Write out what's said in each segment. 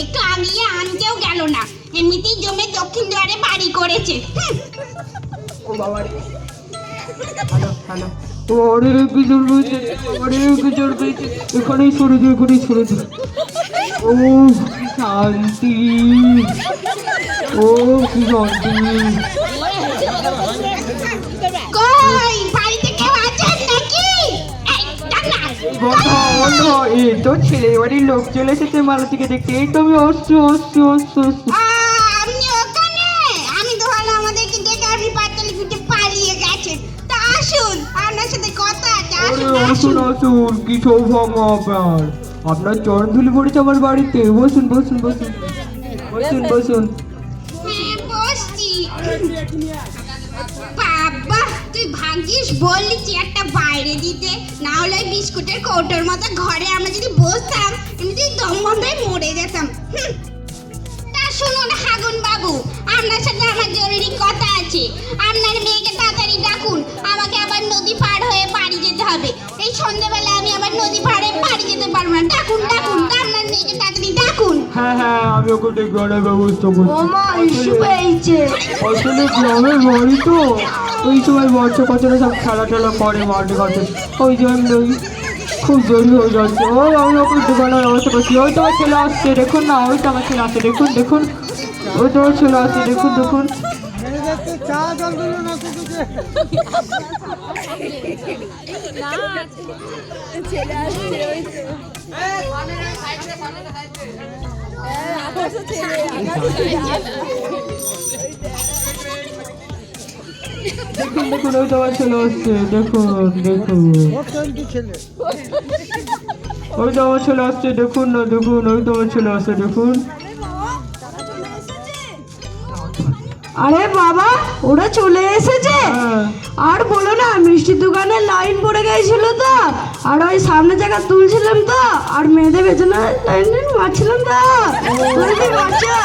একটু আগিয়ে আনতেও গেল না। এমনিতেই জমে দক্ষিণ দুয়ারে বাড়ি করেছে। রয়েছে রয়েছে ও শান্তি। ও শান্তি। এই তো ছেলে বাড়ির লোক চলে এসেছে তো ওখানে আমি দেখে পালিয়ে তা আসুন আপনার সাথে কথা আসুন আপনার আপনার চরণ ধুলি পড়েছে আমার বাড়িতে বসুন বসুন বসুন বসুন বসুন। বললি চেয়ারটা বাইরে দিতে না হলে ওই বিস্কুটের কৌটোর মতো ঘরে আমরা যদি বসতাম এমনি দম বন্ধে মরে যেতাম। তা শুনুন হাগুন বাবু আপনার সাথে আমার জরুরি কথা আছে। আপনার মেয়েকে তাড়াতাড়ি ডাকুন আমাকে আবার নদী পার হয়ে বাড়ি যেতে হবে। এই সন্ধ্যেবেলা আমি আবার নদী পাড়ে বাড়ি যেতে পারব না। ডাকুন ডাকুন আপনার মেয়েকে তাড়াতাড়ি ডাকুন। হ্যাঁ হ্যাঁ আমি ওকে ডেকে আনার ব্যবস্থা করছি। ওমা ইস্যু পেয়েছে আসলে গ্রামের বাড়ি তো। ওই সময় বাচ্চা কাচ্চারা সব খেলা টেলা করে মাঠে ঘাটে ওই জন্যই খুব দেরি হয়ে যাচ্ছে। ও, আমি ওকে দোকানের ব্যবস্থা করছি, ওই তো আমার ছেলে আসছে, দেখুন না, ওই তো আমার ছেলে আসছে, দেখুন দেখুন, ওই তো আমার ছেলে আসছে, দেখুন দেখুন। দেখুন দেখুন ওই তো আমার ছেলে আসছে দেখুন দেখুন। ওই তো আমার ছেলে আসছে দেখুন না দেখুন ওই তো আমার ছেলে আসছে দেখুন। আরে বাবা ওরা চলে এসেছে? হ্যাঁ। আর বলো না মিষ্টির দোকানে লাইন পড়ে গিয়েছিল তো আর ওই সামনে জায়গা তুলছিলাম তো আর মেয়েদের পেছনে লাইন মারছিলাম তো। বাচ্চা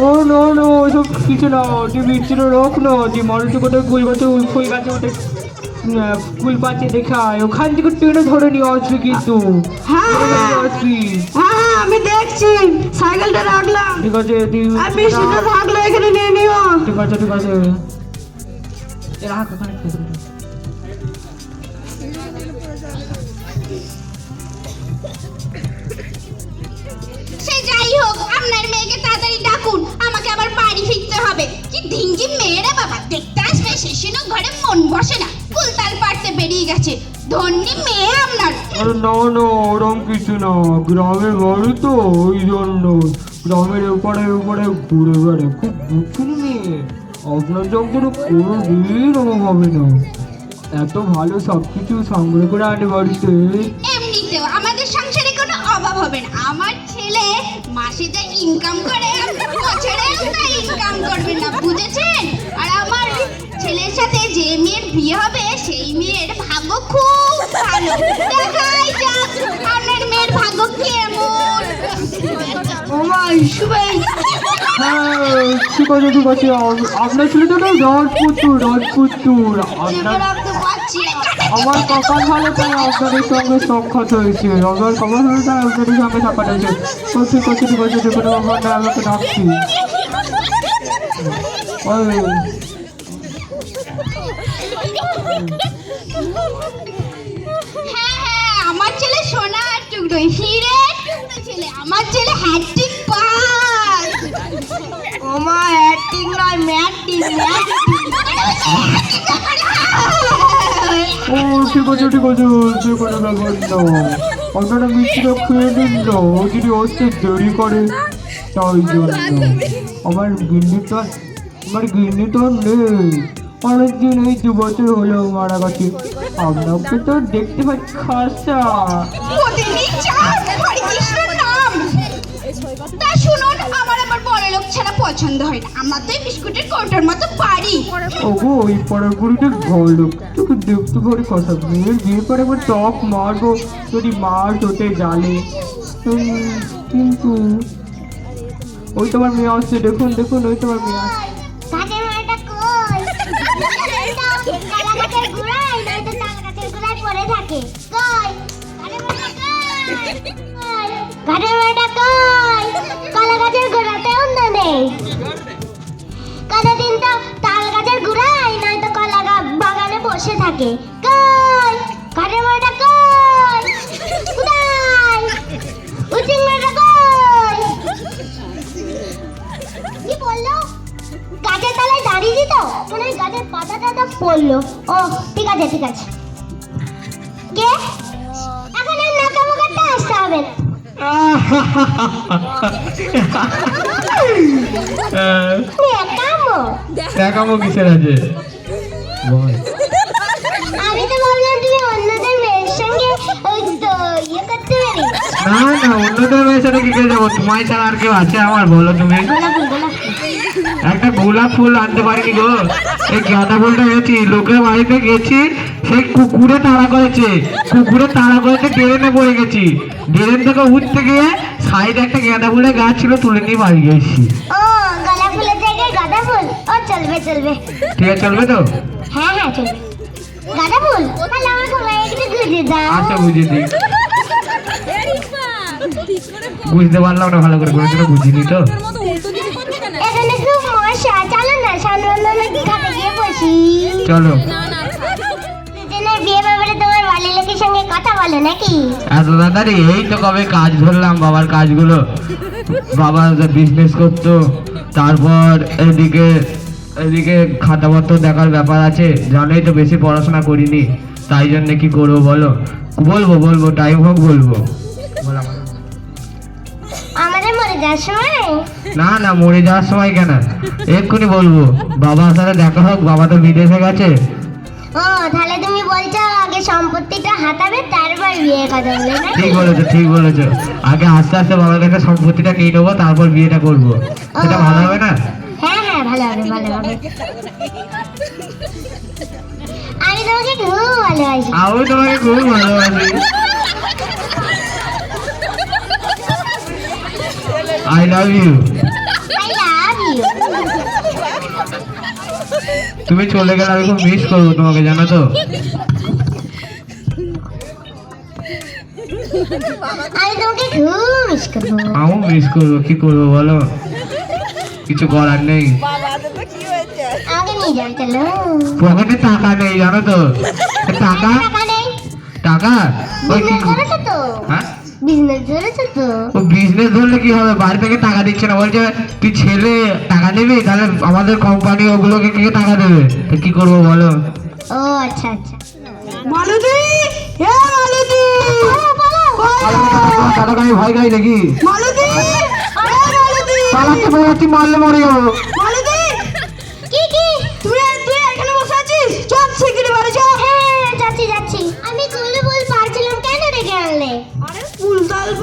ও নো নো ওইসব কিছু না যে মিষ্টির রোগ না যে মানুষের কোথায় ফুল গাছে ফুল গাছে আহ, ফুল পাচ্ছে দেখায় ওখান থেকে টেনে ধরে নিয়ে আসবে কিন্তু। হ্যাঁ হ্যাঁ হ্যাঁ হ্যাঁ আমি দেখছি সাইকেলটা রাখলাম। ঠিক আছে আর মিষ্টিটা থাকলে এখানে নিয়ে নিও। ঠিক আছে ঠিক আছে। রাখ ওখানে হবে। কি ধিঙ্গি মেয়েরা বাবা? দেখতে আসবে ঘরে মন বসে না। কুলতাল পাড়তে বেরিয়ে গেছে। ধন্যি মেয়ে আপনার। আরে না না ওরম কিছু না। গ্রামের বাড়ি তো ওই জন্য। গ্রামের উপরে ঘুরে বেড়ে খুব মেয়ে। আপনার যখন কোনো দিন হবে না। এত ভালো সব কিছু সংগ্রহ করে আনে বাড়িতে। এমনিতেও আমাদের সংসারে কোনো অভাব হবে না। আমার ছেলে মাসে যা ইনকাম করে আমার ছেলের সাথে যে আপনার ঠিক আছে ঠিক আছে আপনার ছেলেটা। আমার কপাল ভালো, তাই আপনাদের সঙ্গে সাক্ষাৎ হয়েছে। আমার কপাল ভালো, তাই আপনাদের সঙ্গে সাক্ষাৎ হয়েছে। ঠিক আছে ঠিক আছে আমাকে ডাকছি। আমার ছেলে সোনা টুকরো। হিরে টুকরো ছেলে আমার ছেলে হ্যাট্রিক পাস। ওমা অ্যাক্টিং নয় ম্যাটিং ও ঠিক আছে ঠিক আছে কোনো ব্যাপার না আপনারা মিষ্টিটা খেয়ে নিন না ও যদি আসতে দেরি করে তাই জন্য আমার গিন্নি তো আমার গিন্নি তো নেই অনেকদিন এই দু বছর হলো মারা গেছে। আপনাকে তো দেখতে পাচ্ছি খাসা। প্রতিদিন চার হরে কৃষ্ণের নাম। তা শুনুন আমার আবার বড় লোক ছাড়া পছন্দ হয় না। আমার তো এই বিস্কুটের কৌটোর মতো পারি। ওগো ওই পাড়ার বুড়িটা ভালো তোকে দেখতে পারি কথা মেয়ের বিয়ে করে একবার টক মারবো যদি মার তোতে উম, কিন্তু ওই তোমার মেয়ে আসছে। দেখুন দেখুন ওই তোমার মেয়ে আসছে। ঘাটের বেটা কই? কলা গাছের গোড়াতে অন্য নেই। কোনো দিন তো তাল গাছের ঘোরাই নয় তো কলা বাগানে বসে থাকে। কই? ঘাটের বেটা কই? কোথায় উচিং বেটা কই? কি বলল? গাছের তলায় দাঁড়িয়ে দিত? মনে হয় গাছের পাতাটা তো পড়ল। ও ঠিক আছে ঠিক আছে। দেখাবো? কিসের আছে আমি তো ভাবলাম তুমি অন্যদের মেয়ের সঙ্গে ওই তো ইয়ে করতে পারি। না না অন্যদের মেয়ের সাথে কি করে যাব তোমায় ছাড়া আর কেউ আছে আমার বলো তুমি। একটা গোলাপ ফুল আনতে পারিনি গো? এই গাঁদা ফুলটা গেছি লোকের বাড়িতে গেছি সেই কুকুরে তাড়া করেছে। কুকুরে তাড়া করেছে ড্রেনে পড়ে গেছি। ড্রেন থেকে উঠতে গিয়ে সাইডে একটা গাঁদা ফুলের গাছ ছিল তুলে নিয়ে বাড়ি গেছি ও গোলাপ ফুলের জায়গায় গাঁদা ফুল? ও চলবে চলবে। ঠিক আছে চলবে তো? হ্যাঁ হ্যাঁ চলবে। গাঁদা ফুল? তাহলে আমার ঘরে একটু ঘুরে দাও। আচ্ছা বুঝে দিই। বুঝতে পারলাম না ভালো করে কোনোদিনও বুঝিনি তো। এখানে খুব মশা। চলো না সানবন্ধনের ঘাটে গিয়ে বসি। চলো। দুজনের বিয়ে ব্যাপারে তোমার বাড়ির লোকের সঙ্গে কথা বলো নাকি? এত তাড়াতাড়ি এই তো কবে কাজ ধরলাম বাবার কাজগুলো। বাবা বিজনেস করতো তারপর এদিকে এদিকে খাতাপত্র দেখার ব্যাপার আছে জানোই তো বেশি পড়াশোনা করিনি তাই জন্য কি করব বলো? বলব বলব টাইম হোক বলব। আমাদের মরে যাওয়ার সময়? না না মরে যাওয়ার সময় কেন? এক্ষুনি বলব বাবার সাথে দেখা হোক বাবা তো বিদেশে গেছে ও তাহলে তুমি বলছো আগে সম্পত্তিটা হাতাবে তারপর বিয়ে কথা বলবে ঠিক বলেছ ঠিক বলেছ। আগে আস্তে আস্তে বাবার কাছে সম্পত্তিটা নিয়ে নেব তারপর বিয়েটা করব। সেটা ভালো হবে না? হ্যাঁ হ্যাঁ ভালো হবে ভালো হবে। আমি তোমাকে খুব ভালোবাসি। আমি তোমাকে খুব ভালোবাসি। I love you I love you তুমি চলে গেলে আমি খুব মিস করব তোমাকে জানো তো? আমি মিস করব। আমিও মিস করব কি করব বলো? কিছু করার নেই। পকেটে টাকা নেই জানো তো? টাকা টাকা? ওই কি হ্যাঁ? বিজনেস তো। বিজনেস ধরলে কি হবে? বাড়ি থেকে টাকা দিচ্ছে না। বলছে তুই ছেলে টাকা নিবি তাহলে আমাদের কোম্পানি ওগুলোকে কে টাকা দেবে? তো কি করব বলো? ও আচ্ছা আচ্ছা। মালতী! হে মালতী! টাকা আমি ভয় খাই নাকি? মালতী! পালাতে পালাতে মারলে মরে যাব।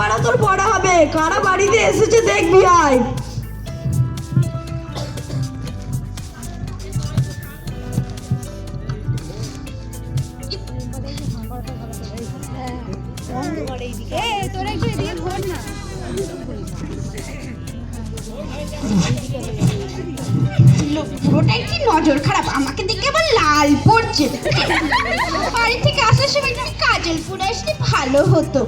ফুলতাল তোর পড়া হবে। কারা বাড়িতে এসেছে দেখবি আয়। পুরোটাই কি নজর খারাপ? আমাকে দেখে আবার লাল পড়ছে। বাড়ি থেকে আসার সময় কাজল পুরো আসলে ভালো হতো।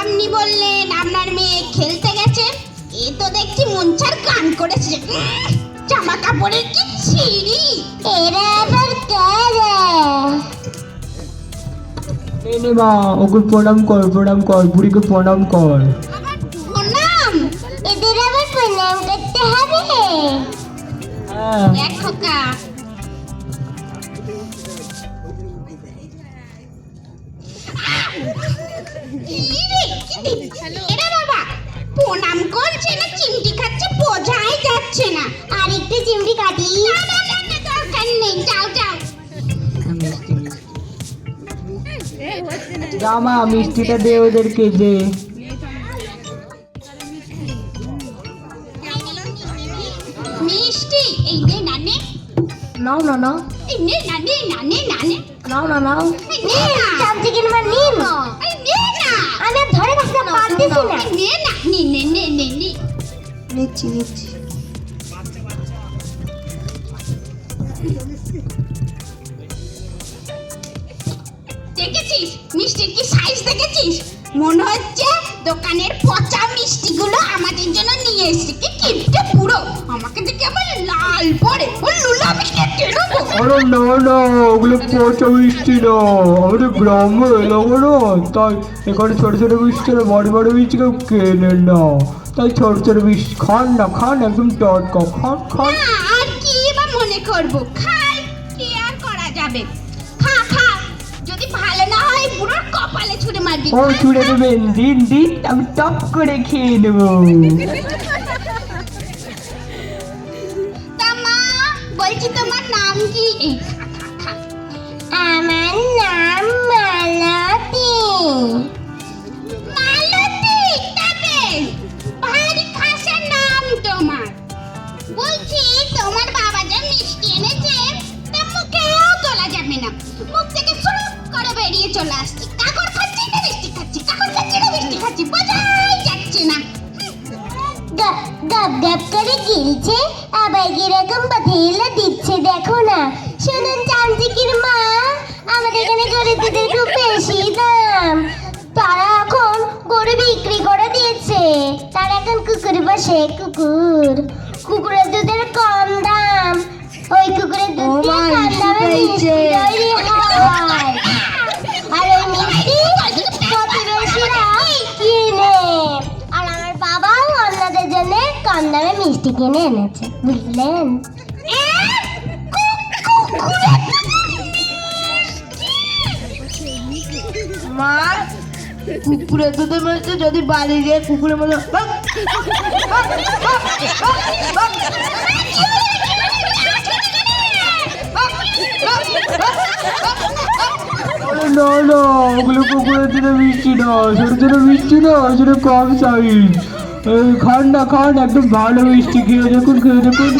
আপনি বললেন আপনার মেয়ে খেলতে গেছে? এ তো দেখছি মনচার গান করেছে। জামা কাপড়ের কি ছিঁড়ি? এরা আবার কে রে এই নে মা ওকে প্রণাম কর প্রণাম কর বুড়িকে প্রণাম কর। প্রণাম? এদের আবার প্রণাম করতে হবে? হ্যাঁ। এক খোকা জামা মিষ্টিটা দে ওদেরকে দে। মিষ্টি এই নে নাও নাও এই নাও নাও কিনবা নিন এই নে না। আমি ধরে রাখতে পারতেছি না। নে না নে নে নে নে নে। নিচ্ছি নিচ্ছি। মিষ্টির কি সাইজ দেখেছিস? মনে হচ্ছে দোকানের পচা মিষ্টিগুলো আমাদের জন্য নিয়ে এসেছে। কি কিপটে পুরো? আমাকে দেখে আবার লাল পড়ে ও লুলা কেটে আরে না না ওগুলো পচা মিষ্টি না। আমাদের গ্রামে এলাম না তাই এখানে ছোট ছোট মিষ্টি আর বড় বড় মিষ্টি কেউ কেনে না। তাই ছোট ছোট মিষ্টি খান না খান একদম টাটকা খান খান। আর কি বা মনে করব? খাই কি আর করা যাবে? খা খা। যদি ভালো না হয় পুরো কপালে ছুঁড়ে মারবি। ও ছুড়ে দেবেন দিন দিন আমি টপ করে খেয়ে নেব। তা মা বলছি তোমার নাম কি? আমার নাম মালতী। চলে আসছে। কাকর খাচ্ছি না মিষ্টি খাচ্ছি কাকর খাচ্ছি না মিষ্টি খাচ্ছি বোঝাই যাচ্ছে না। গপ গপ করে গিলছে আবার কীরকম পাতিলে দিচ্ছে দেখো না। শুনুন চামচিকির মা আমাদের এখানে গরিবদের খুব বেশি দাম। তারা এখন গরু বিক্রি করে দিয়েছে। তারা এখন কুকুর বসে কুকুর। কুকুরের দুধের কম দাম। ওই কুকুরের দুধ দিয়ে কম দামে মিষ্টি তৈরি হয়। কম দামে মিষ্টি কিনে এনেছে বুঝলেন? মা কুকুরের দুধের মধ্যে যদি বাড়ি গিয়ে কুকুরের মধ্যে না না ওগুলো কুকুরের জন্য মিষ্টি না ছোট ছোট মিষ্টি না জন্য কম সাইজ খান না, খান, একদম ভালো মিষ্টি খেয়ে দেখুন খেয়ে দেখুন।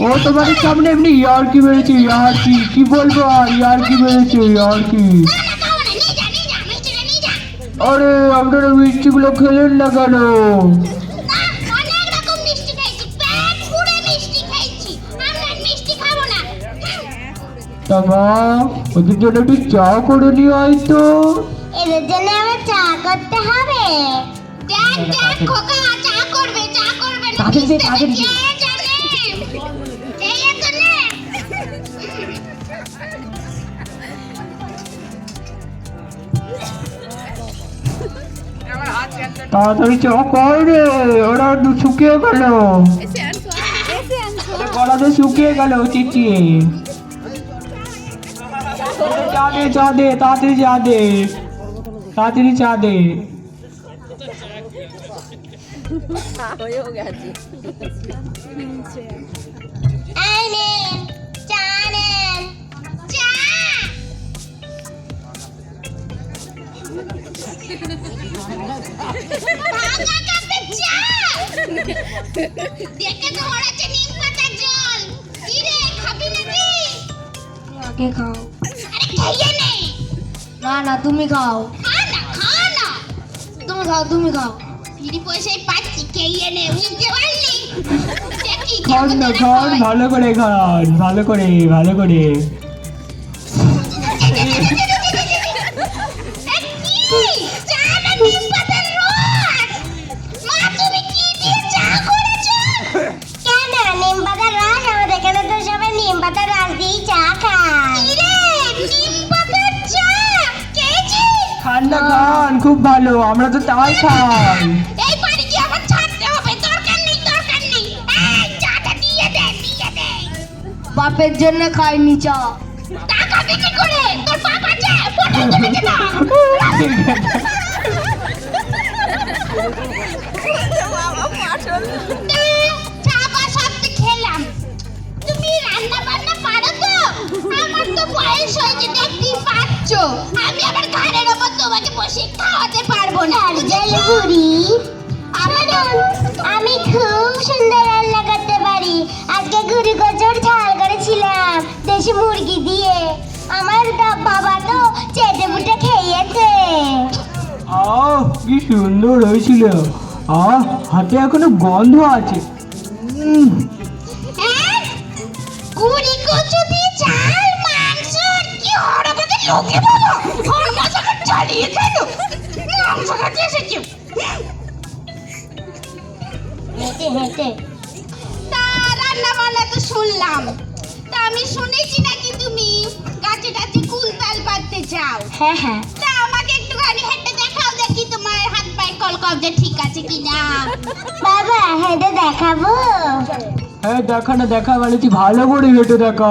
ও, তোমাদের সামনে এমনি ইয়ার কি মেরেছে ইয়ার কি বলব আর ইয়ার কি মেরেছে ইয়ার কি আরে, আপনারা মিষ্টিগুলো খেলেন না কেন? তা ওদের জন্য একটু চা করে নিয়ে আয় তো। এদের জন্য আমার চা করতে হবে। তাড়াতাড়ি। দে, তাড়াতাড়ি দে। তো তাড়াতাড়ি চা কর রে ওরা শুকিয়ে গেল। গলাতে শুকিয়ে গেল চিচিয়ে চা দে চা দে তাড়াতাড়ি চা দে। তাড়াতাড়ি চা দে। দেখে তো নিম জল কি রে খাবি নাকি আগে খাও আরে খাইয়ে নে না না তুমি খাও। খা না খা না। তুমি খাও তুমি খাও। ভালো করে খান ভালো করে ভালো করে। না খান খুব ভালো আমরা তো তাই খাই এই বাড়ি কি আমার ছাড়তে হবে? দরকার নেই, দরকার নেই। এই, চাটা দিয়ে দে, দিয়ে দে। বাপের জন্য খাইনি চা টাকা বিক্রি করে, তোর বাপ আছে, খেলাম। তুমি রান্না বান্না পারো তো? আমার তো বয়স হয়েছে দেখতেই পাচ্ছ। আমি আবার ঘাড়ের ওপর তোমাকে বসে খাওয়াতে পারব না জল বুড়ি। আমি খুব সুন্দর রান্না করতে পারি। আজকে গুড়ি কচুর ঝাল করেছিলাম দেশি মুরগি দিয়ে। আমার বাবা তো চেটে পুটে খেয়েছে। আহ কি সুন্দর হয়েছিল। আহ হাতে এখনও গন্ধ আছে। 여기 তুমি পাড়তে হ্যাঁ হ্যাঁ তা আমাকে দেখাও হাত কল ঠিক আছে বাবা হ্যাঁ দেখা না দেখা মানে তুই ভালো করে হেঁটে দেখা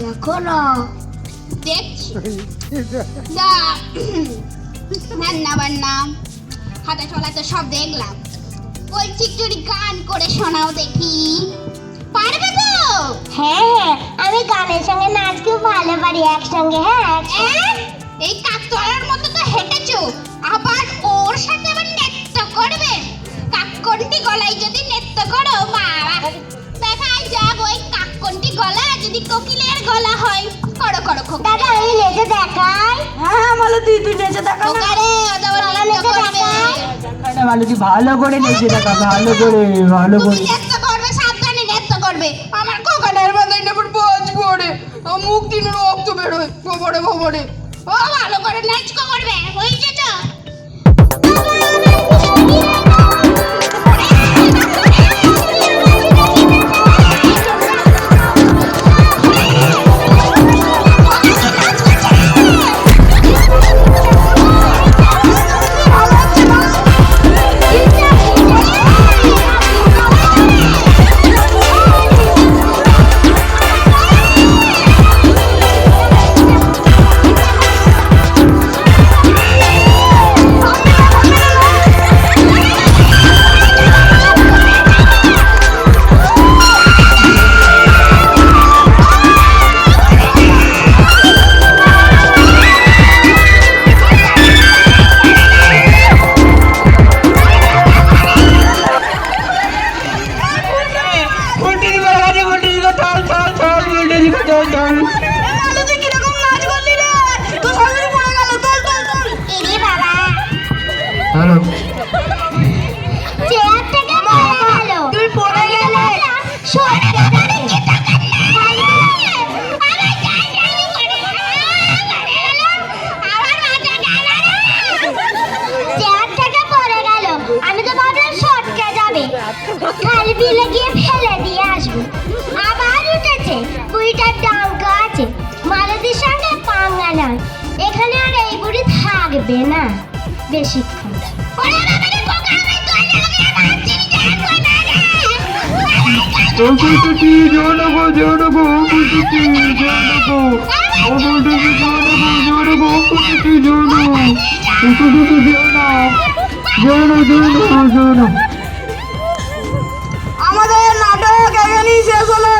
দেখো। না দেখছি দা রান্না বান্না হাঁটা চলা তো সব দেখলাম। বলছি একটু গান করে শোনাও দেখি। পারবে তো? হ্যাঁ হ্যাঁ। আমি গানের সঙ্গে নাচ খুব ভালো পারি একসঙ্গে হ্যাঁ? এই কাকতলার মতো তো হেঁটেছো। কাককন্টি গলা? যদি কোকিলের গলা হয় করো করো খোকা দাদা আমি নেচে দেখাই। হ্যাঁ হ্যাঁ মালতী তুই নেচে দেখা খোকা রে ওটা বাবা নৃত্য নেচে করবে মানে ভালো করে নেচে দেখা ভালো করে ভালো করে। নৃত্য করবে সাবধানে নৃত্য করবে। আমার কোকানের মাথায় না বাজ পড়ে মুখ দিন রক্ত বেরোয় গোবরে গোবরে। ও ভালো করে নাচ করবে হয়েছে তো? খালি বিলে গিয়ে ফেলে দিয়ে আসব। আবার উঠেছে বুড়িটার ডাঙ্কা আছে, মালতির সঙ্গে পাঙ্গা নয়। এখানে আর এই বুড়ি থাকবে না। বেশিক্ষণ প্রকৃতি জনগ জনগ প্রকৃতি জনগ অবলটি জনগ জনগ প্রকৃতি জন প্রকৃতি জন। জন জন জন। আমাদের